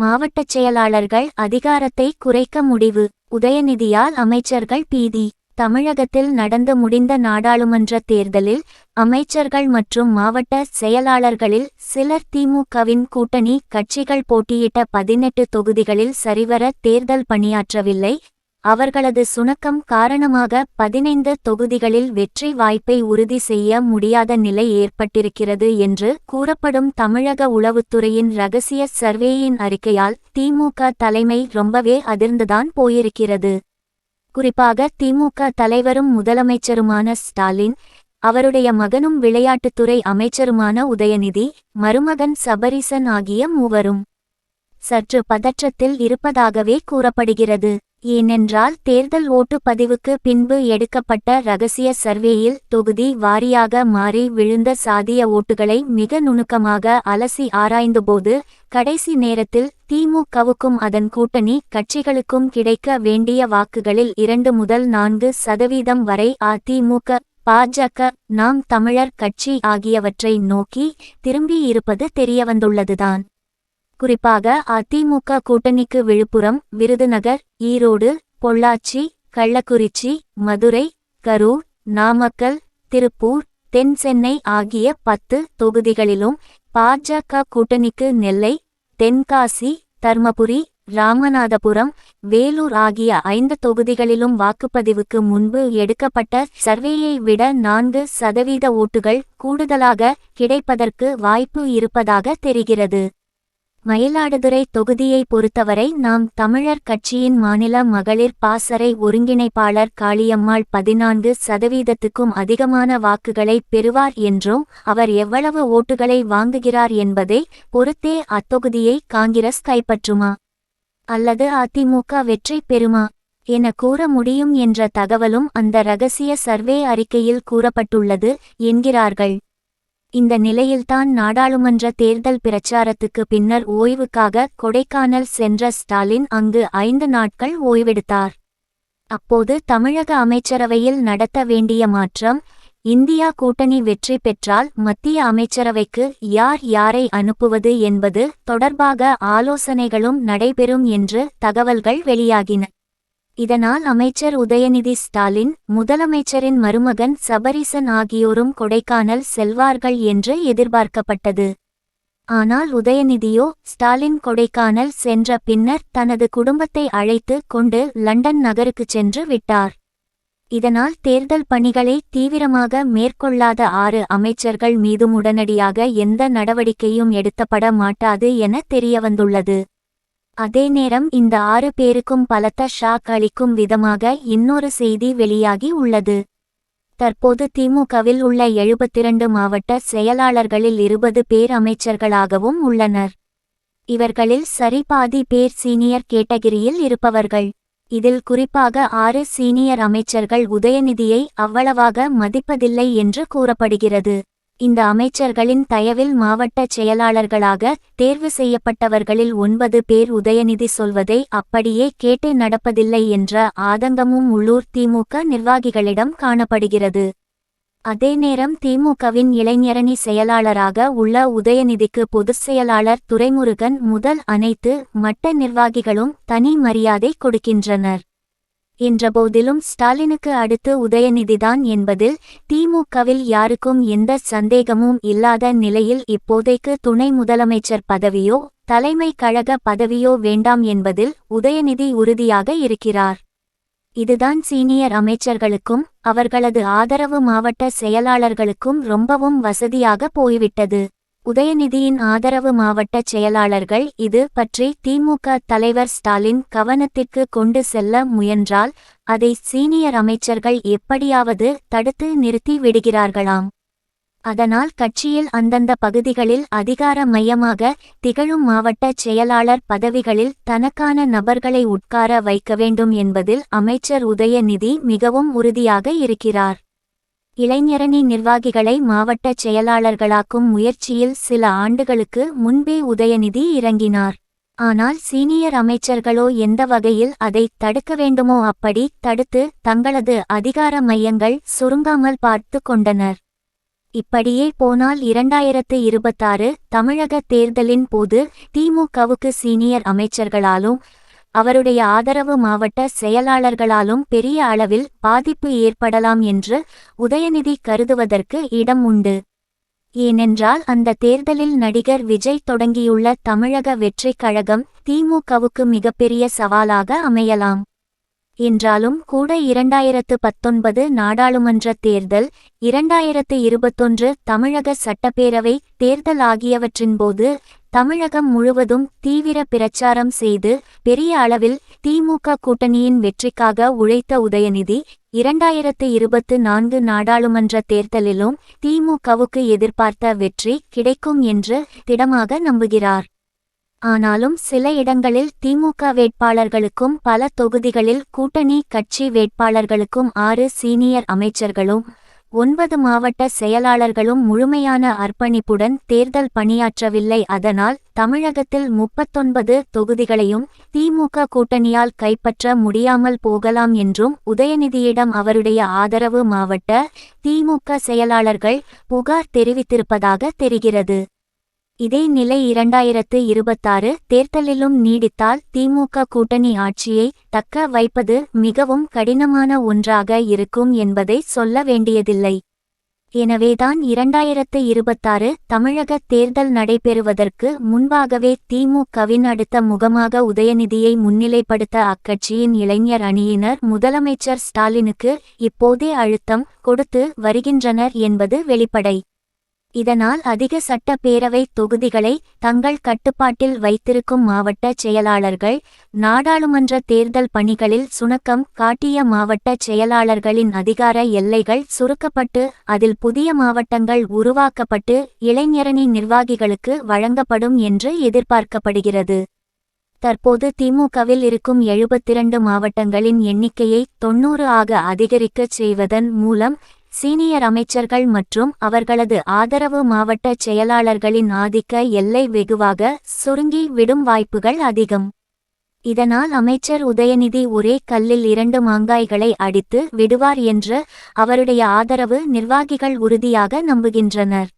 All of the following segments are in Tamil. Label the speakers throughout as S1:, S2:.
S1: மாவட்டச் செயலாளர்கள் அதிகாரத்தை குறைக்க முடிவு. உதயநிதியால் அமைச்சர்கள் பீதி. தமிழகத்தில் நடந்து முடிந்த நாடாளுமன்ற தேர்தலில் அமைச்சர்கள் மற்றும் மாவட்ட செயலாளர்களில் சிலர் திமுகவின் கூட்டணி கட்சிகள் போட்டியிட்ட பதினெட்டு தொகுதிகளில் சரிவர தேர்தல் பணியாற்றவில்லை. அவர்களது சுணக்கம் காரணமாக பதினைந்து தொகுதிகளில் வெற்றி வாய்ப்பை உறுதி செய்ய முடியாத நிலை ஏற்பட்டிருக்கிறது என்று கூறப்படும் தமிழக உளவுத்துறையின் ரகசிய சர்வேயின் அறிக்கையால் திமுக தலைமை ரொம்பவே அதிர்ந்துதான் போயிருக்கிறது. குறிப்பாக திமுக தலைவரும் முதலமைச்சருமான ஸ்டாலின் அவருடைய மகனும் விளையாட்டுத்துறை அமைச்சருமான உதயநிதி மருமகன் சபரிசன் ஆகிய மூவரும் சற்று பதற்றத்தில் இருப்பதாகவே கூறப்படுகிறது. ஏனென்றால் தேர்தல் ஓட்டுப்பதிவுக்கு பின்பு எடுக்கப்பட்ட ரகசிய சர்வேயில் தொகுதி வாரியாக மாறி விழுந்த சாதிய ஓட்டுகளை மிக நுணுக்கமாக அலசி ஆராய்ந்தபோது கடைசி நேரத்தில் திமுகவுக்கும் அதன் கூட்டணி கட்சிகளுக்கும் கிடைக்க வேண்டிய வாக்குகளில் இரண்டு முதல் நான்கு சதவீதம் வரை அதிமுக பாஜக நாம் தமிழர் கட்சி ஆகியவற்றை நோக்கி திரும்பியிருப்பது தெரியவந்துள்ளதுதான். குறிப்பாக அதிமுக கூட்டணிக்கு விழுப்புரம் விருதுநகர் ஈரோடு பொள்ளாச்சி கள்ளக்குறிச்சி மதுரை கரூர் நாமக்கல் திருப்பூர் தென் சென்னை ஆகிய பத்து தொகுதிகளிலும் பாஜக கூட்டணிக்கு நெல்லை தென்காசி தர்மபுரி ராமநாதபுரம் வேலூர் ஆகிய ஐந்து தொகுதிகளிலும் வாக்குப்பதிவுக்கு முன்பு எடுக்கப்பட்ட சர்வேயை விட நான்கு சதவீத ஓட்டுகள் கூடுதலாக கிடைப்பதற்கு வாய்ப்பு இருப்பதாக தெரிகிறது. மயிலாடுதுறை தொகுதியை பொறுத்தவரை நாம் தமிழர் கட்சியின் மாநில மகளிர் பாசறை ஒருங்கிணைப்பாளர் காளியம்மாள் பதினான்கு சதவீதத்துக்கும் அதிகமான வாக்குகளை பெறுவார் என்றும் அவர் எவ்வளவு ஓட்டுகளை வாங்குகிறார் என்பதை பொறுத்தே அத்தொகுதியை காங்கிரஸ் கைப்பற்றுமா? அல்லது அதிமுக வெற்றி பெறுமா? என கூற முடியும் என்ற தகவலும் அந்த ரகசிய சர்வே அறிக்கையில் கூறப்பட்டுள்ளது என்கிறார்கள். இந்த நிலையில்தான் நாடாளுமன்ற தேர்தல் பிரச்சாரத்துக்கு பின்னர் ஓய்வுக்காக கொடைக்கானல் சென்ற ஸ்டாலின் அங்கு ஐந்து நாட்கள் ஓய்வெடுத்தார். அப்போது தமிழக அமைச்சரவையில் நடத்த வேண்டிய மாற்றம் இந்தியா கூட்டணி வெற்றி பெற்றால் மத்திய அமைச்சரவைக்கு யார் யாரை அனுப்புவது என்பது தொடர்பாக ஆலோசனைகளும் நடைபெறும் என்று தகவல்கள் வெளியாகின. இதனால் அமைச்சர் உதயநிதி ஸ்டாலின் முதலமைச்சரின் மருமகன் சபரிசன் ஆகியோரும் கொடைக்கானல் செல்வார்கள் என்று எதிர்பார்க்கப்பட்டது. ஆனால் உதயநிதியோ ஸ்டாலின் கொடைக்கானல் சென்ற பின்னர் தனது குடும்பத்தை அழைத்து கொண்டு லண்டன் நகருக்குச் சென்று விட்டார். இதனால் தேர்தல் பணிகளை தீவிரமாக மேற்கொள்ளாத ஆறு அமைச்சர்கள் மீதும் உடனடியாக எந்த நடவடிக்கையும் எடுத்தப்பட மாட்டாது என தெரியவந்துள்ளது. அதே நேரம் இந்த ஆறு பேருக்கும் பலத்த ஷாக் அளிக்கும் விதமாக இன்னொரு செய்தி வெளியாகி உள்ளது. தற்போது திமுகவில் உள்ள எழுபத்திரண்டு மாவட்ட செயலாளர்களில் இருபது பேர் அமைச்சர்களாகவும் உள்ளனர். இவர்களில் சரிபாதி பேர் சீனியர் கேட்டகிரியில் இருப்பவர்கள். இதில் குறிப்பாக ஆறு சீனியர் அமைச்சர்கள் உதயநிதியை அவ்வளவாக மதிப்பதில்லை என்று கூறப்படுகிறது. இந்த அமைச்சர்களின் தயவில் மாவட்ட செயலாளர்களாக தேர்வு செய்யப்பட்டவர்களில் ஒன்பது பேர் உதயநிதி சொல்வதை அப்படியே கேட்டு நடப்பதில்லை என்ற ஆதங்கமும் உள்ளூர் திமுக நிர்வாகிகளிடம் காணப்படுகிறது. அதே நேரம் திமுகவின் இளைஞரணி செயலாளராக உள்ள உதயநிதிக்கு பொதுச் செயலாளர் துரைமுருகன் முதல் அனைத்து மட்ட நிர்வாகிகளும் தனி மரியாதை கொடுக்கின்றனர். என்றபோதிலும் ஸ்டாலினுக்கு அடுத்து உதயநிதிதான் என்பதில் திமுகவில் யாருக்கும் எந்த சந்தேகமும் இல்லாத நிலையில் இப்போதைக்கு துணை முதலமைச்சர் பதவியோ தலைமை கழக பதவியோ வேண்டாம் என்பதில் உதயநிதி உறுதியாக இருக்கிறார். இதுதான் சீனியர் அமைச்சர்களுக்கும் அவர்களது ஆதரவு மாவட்ட செயலாளர்களுக்கும் ரொம்பவும் வசதியாக போய்விட்டது. உதயநிதியின் ஆதரவு மாவட்ட செயலாளர்கள் இது பற்றி திமுக தலைவர் ஸ்டாலின் கவனத்திற்கு கொண்டு செல்ல முயன்றால் அதை சீனியர் அமைச்சர்கள் எப்படியாவது தடுத்து நிறுத்தி விடுகிறார்களாம். அதனால் கட்சியில் அந்தந்த பகுதிகளில் அதிகார மையமாக திகழும் மாவட்ட செயலாளர் பதவிகளில் தனக்கான நபர்களை உட்கார வைக்க வேண்டும் என்பதில் அமைச்சர் உதயநிதி மிகவும் உறுதியாக இருக்கிறார். இளைஞரணி நிர்வாகிகளை மாவட்ட செயலாளர்களாக்கும் முயற்சியில் சில ஆண்டுகளுக்கு முன்பே உதயநிதி இறங்கினார். ஆனால் சீனியர் அமைச்சர்களோ எந்த வகையில் அதை தடுக்க வேண்டுமோ அப்படி தடுத்து தங்களது அதிகார மையங்கள் சுருங்காமல் பார்த்து கொண்டனர். இப்படியே போனால் இரண்டாயிரத்து இருபத்தாறு தமிழக தேர்தலின் போது திமுகவுக்கு சீனியர் அமைச்சர்களாலும் அவருடைய ஆதரவு மாவட்ட செயலாளர்களாலும் பெரிய அளவில் பாதிப்பு ஏற்படலாம் என்று உதயநிதி கருதுவதற்கு இடம் உண்டு. ஏனென்றால் அந்த தேர்தலில் நடிகர் விஜய் தொடங்கியுள்ள தமிழக வெற்றிக் கழகம் திமுகவுக்கு மிகப்பெரிய சவாலாக அமையலாம். என்றாலும் கூட இரண்டாயிரத்து பத்தொன்பது நாடாளுமன்ற தேர்தல் இரண்டாயிரத்து இருபத்தொன்று தமிழக சட்டப்பேரவை தேர்தல் ஆகியவற்றின்போது தமிழகம் முழுவதும் தீவிர பிரச்சாரம் செய்து பெரிய அளவில் திமுக கூட்டணியின் வெற்றிக்காக உழைத்த உதயநிதி இரண்டாயிரத்து இருபத்து நான்கு நாடாளுமன்ற தேர்தலிலும் திமுகவுக்கு எதிர்பார்த்த வெற்றி கிடைக்கும் என்று திடமாக நம்புகிறார். ஆனாலும் சில இடங்களில் திமுக வேட்பாளர்களுக்கும் பல தொகுதிகளில் கூட்டணி கட்சி வேட்பாளர்களுக்கும் ஆறு சீனியர் அமைச்சர்களும் ஒன்பது மாவட்ட செயலாளர்களும் முழுமையான அர்ப்பணிப்புடன் தேர்தல் பணியாற்றவில்லை. அதனால் தமிழகத்தில் முப்பத்தொன்பது தொகுதிகளையும் திமுக கூட்டணியால் கைப்பற்ற முடியாமல் போகலாம் என்றும் உதயநிதியிடம் அவருடைய ஆதரவு மாவட்ட திமுக செயலாளர்கள் புகார் தெரிவித்திருப்பதாக தெரிகிறது. இதே நிலை இரண்டாயிரத்து இருபத்தாறு தேர்தலிலும் நீடித்தால் திமுக கூட்டணி ஆட்சியை தக்க வைப்பது மிகவும் கடினமான ஒன்றாக இருக்கும் என்பதை சொல்ல வேண்டியதில்லை. எனவேதான் இரண்டாயிரத்து இருபத்தாறு தமிழக தேர்தல் நடைபெறுவதற்கு முன்பாகவே திமுகவின் அடுத்த முகமாக உதயநிதியை முன்னிலைப்படுத்த அக்கட்சியின் இளைஞர் அணியினர் முதலமைச்சர் ஸ்டாலினுக்கு இப்போதே அழுத்தம் கொடுத்து வருகின்றனர் என்பது வெளிப்படை. இதனால் அதிக சட்டப்பேரவை தொகுதிகளை தங்கள் கட்டுப்பாட்டில் வைத்திருக்கும் மாவட்ட செயலாளர்கள் நாடாளுமன்ற தேர்தல் பணிகளில் சுணக்கம் காட்டிய மாவட்ட செயலாளர்களின் அதிகார எல்லைகள் சுருக்கப்பட்டு அதில் புதிய மாவட்டங்கள் உருவாக்கப்பட்டு இளைஞரணி நிர்வாகிகளுக்கு வழங்கப்படும் என்று எதிர்பார்க்கப்படுகிறது. தற்போது திமுகவில் இருக்கும் எழுபத்திரண்டு மாவட்டங்களின் எண்ணிக்கையை தொன்னூறு ஆக அதிகரிக்கச் செய்வதன் மூலம் சீனியர் அமைச்சர்கள் மற்றும் அவர்களது ஆதரவு மாவட்ட செயலாளர்களின் ஆதிக்க எல்லை வெகுவாக சுருங்கி விடும் வாய்ப்புகள் அதிகம். இதனால் அமைச்சர் உதயநிதி ஒரே கல்லில் இரண்டு மாங்காய்களை அடித்து விடுவார் என்று அவருடைய ஆதரவு நிர்வாகிகள் உறுதியாக நம்புகின்றனர்.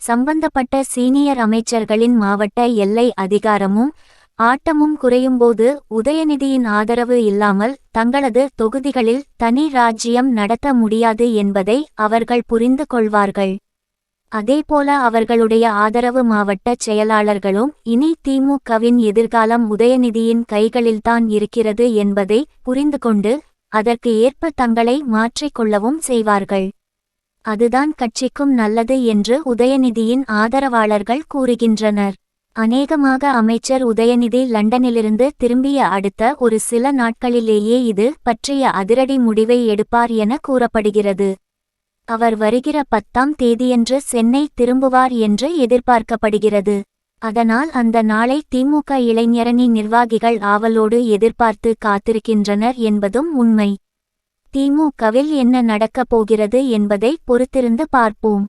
S1: சம்பந்தப்பட்ட சீனியர் அமைச்சர்களின் மாவட்ட எல்லை அதிகாரமும் ஆட்டமும் குறையும்போது உதயநிதியின் ஆதரவு இல்லாமல் தங்களது தொகுதிகளில் தனி ராஜ்யம் நடத்த முடியாது என்பதை அவர்கள் புரிந்து கொள்வார்கள். அதேபோல அவர்களுடைய ஆதரவு மாவட்ட செயலாளர்களும் இனி திமுகவின் எதிர்காலம் உதயநிதியின் கைகளில்தான் இருக்கிறது என்பதை புரிந்து கொண்டு அதற்கு ஏற்ப தங்களை மாற்றிக்கொள்ளவும் செய்வார்கள். அதுதான் கட்சிக்கும் நல்லது என்று உதயநிதியின் ஆதரவாளர்கள் கூறுகின்றனர். அநேகமாக அமைச்சர் உதயநிதி லண்டனிலிருந்து திரும்பிய அடுத்த ஒரு சில நாட்களிலேயே இது பற்றிய அதிரடி முடிவை எடுப்பார் என கூறப்படுகிறது. அவர் வருகிற பத்தாம் தேதியன்று சென்னை திரும்புவார் என்று எதிர்பார்க்கப்படுகிறது. அதனால் அந்த நாளை திமுக இளைஞரணி நிர்வாகிகள் ஆவலோடு எதிர்பார்த்து காத்திருக்கின்றனர் என்பதும் உண்மை. திமுகவில் என்ன நடக்கப் போகிறது என்பதை பொறுத்திருந்து பார்ப்போம்.